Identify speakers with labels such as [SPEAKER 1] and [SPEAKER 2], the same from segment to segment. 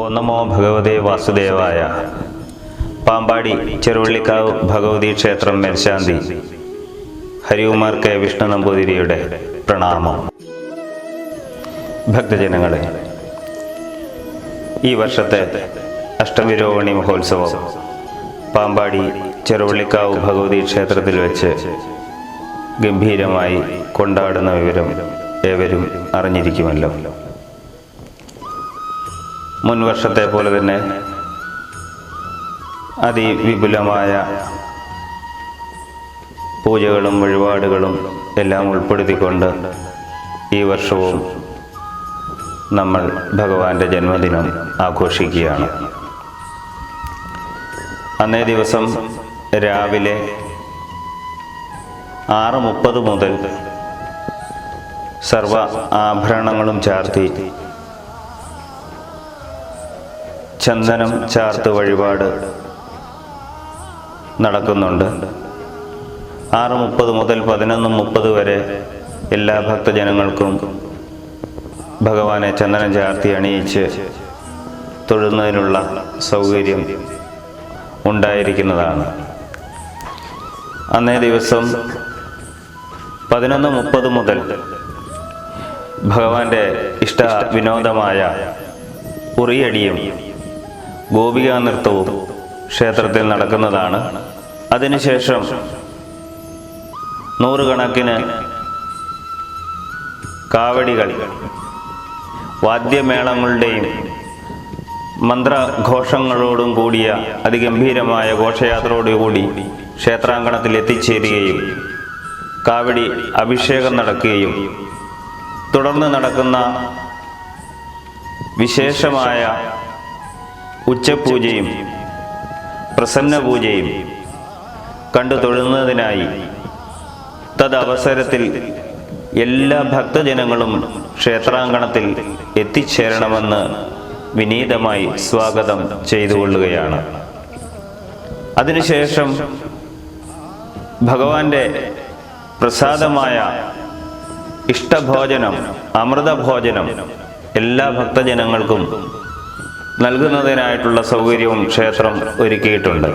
[SPEAKER 1] ഓ നമോ ഭഗവതേ വാസുദേവായ. പാമ്പാടി ചെറുവള്ളിക്കാവ് ഭഗവതി ക്ഷേത്രം മേൽശാന്തി. ഹരികുമാർ കെ വിഷ്ണു നമ്പൂതിരിയുടെ പ്രണാമം. ഭക്തജനങ്ങളെ ഈ വർഷത്തെ അഷ്ടമിരോഹിണി മഹോത്സവം പാമ്പാടി ചെറുവള്ളിക്കാവ് ഭഗവതി ക്ഷേത്രത്തിൽ വെച്ച് ഗംഭീരമായി കൊണ്ടാടുന്ന വിവരം ഏവരും അറിഞ്ഞിരിക്കുമല്ലോ. മുൻ വർഷത്തെ പോലെ തന്നെ അതിവിപുലമായ പൂജകളും വഴിപാടുകളും എല്ലാം ഉൾപ്പെടുത്തിക്കൊണ്ട് ഈ വർഷവും നമ്മൾ ഭഗവാന്റെ ജന്മദിനം ആഘോഷിക്കുകയാണ്. അന്നേ ദിവസം രാവിലെ ആറ് മുപ്പത് മുതൽ സർവ ആഭരണങ്ങളും ചാർത്തി ചന്ദനം ചാർത്ത് വഴിപാട് നടക്കുന്നുണ്ട്. ആറ് മുപ്പത് മുതൽ പതിനൊന്ന് മുപ്പത് വരെ എല്ലാ ഭക്തജനങ്ങൾക്കും ഭഗവാനെ ചന്ദനം ചാർത്തി അണിയിച്ച് തൊഴുന്നതിനുള്ള സൗകര്യം ഉണ്ടായിരിക്കുന്നതാണ്. അന്നേ ദിവസം പതിനൊന്ന് മുപ്പത് മുതൽ ഭഗവാന്റെ ഇഷ്ട വിനോദമായ ഉറിയടിയും ഗോപികാ നൃത്തവും ക്ഷേത്രത്തിൽ നടക്കുന്നതാണ്. അതിനുശേഷം നൂറുകണക്കിന് കാവടികൾ വാദ്യമേളങ്ങളുടെയും മന്ത്രഘോഷങ്ങളോടും കൂടിയ അതിഗംഭീരമായ ഘോഷയാത്രയോടുകൂടി ക്ഷേത്രാങ്കണത്തിൽ എത്തിച്ചേരുകയും കാവടി അഭിഷേകം നടക്കുകയും തുടർന്ന് നടക്കുന്ന വിശേഷമായ ഉച്ചപൂജയും പ്രസന്ന പൂജയും കണ്ടു തൊഴുന്നതിനായി തദവസരത്തിൽ എല്ലാ ഭക്തജനങ്ങളും ക്ഷേത്രാങ്കണത്തിൽ എത്തിച്ചേരണമെന്ന് വിനീതമായി സ്വാഗതം ചെയ്തുകൊള്ളുകയാണ്. അതിനുശേഷം ഭഗവാന്റെ പ്രസാദമായ ഇഷ്ടഭോജനം അമൃതഭോജനം എല്ലാ ഭക്തജനങ്ങൾക്കും നൽകുന്നതിനായിട്ടുള്ള സൗകര്യവും ക്ഷേത്രം ഒരുക്കിയിട്ടുണ്ട്.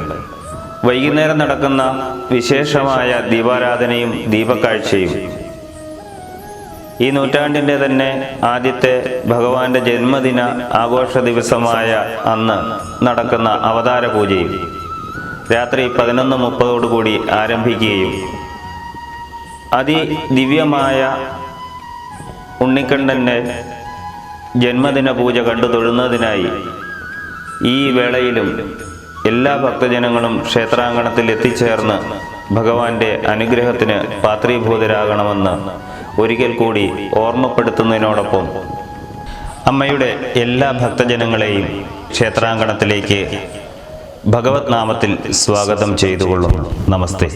[SPEAKER 1] വൈകുന്നേരം നടക്കുന്ന വിശേഷമായ ദീപാരാധനയും ദീപക്കാഴ്ചയും. ഈ നൂറ്റാണ്ടിന്റെ തന്നെ ആദ്യത്തെ ഭഗവാന്റെ ജന്മദിന ആഘോഷ ദിവസമായ അന്ന് നടക്കുന്ന അവതാര പൂജയും രാത്രി പതിനൊന്ന് മുപ്പതോടുകൂടി ആരംഭിക്കുകയും. അതിദിവ്യമായ ഉണ്ണിക്കണ്ണന്റെ ജന്മദിന പൂജ കണ്ടു തൊഴുന്നതിനായി ഈ വേളയിലും എല്ലാ ഭക്തജനങ്ങളും ക്ഷേത്രാങ്കണത്തിൽ എത്തിച്ചേർന്ന് ഭഗവാന്റെ അനുഗ്രഹത്തിന് പാത്രീഭൂതരാകണമെന്ന് ഒരിക്കൽ കൂടി ഓർമ്മപ്പെടുത്തുന്നതിനോടൊപ്പം അമ്മയുടെ എല്ലാ ഭക്തജനങ്ങളെയും ക്ഷേത്രാങ്കണത്തിലേക്ക് ഭഗവത് നാമത്തിൽ സ്വാഗതം ചെയ്തുകൊള്ളുന്നു. നമസ്തേ.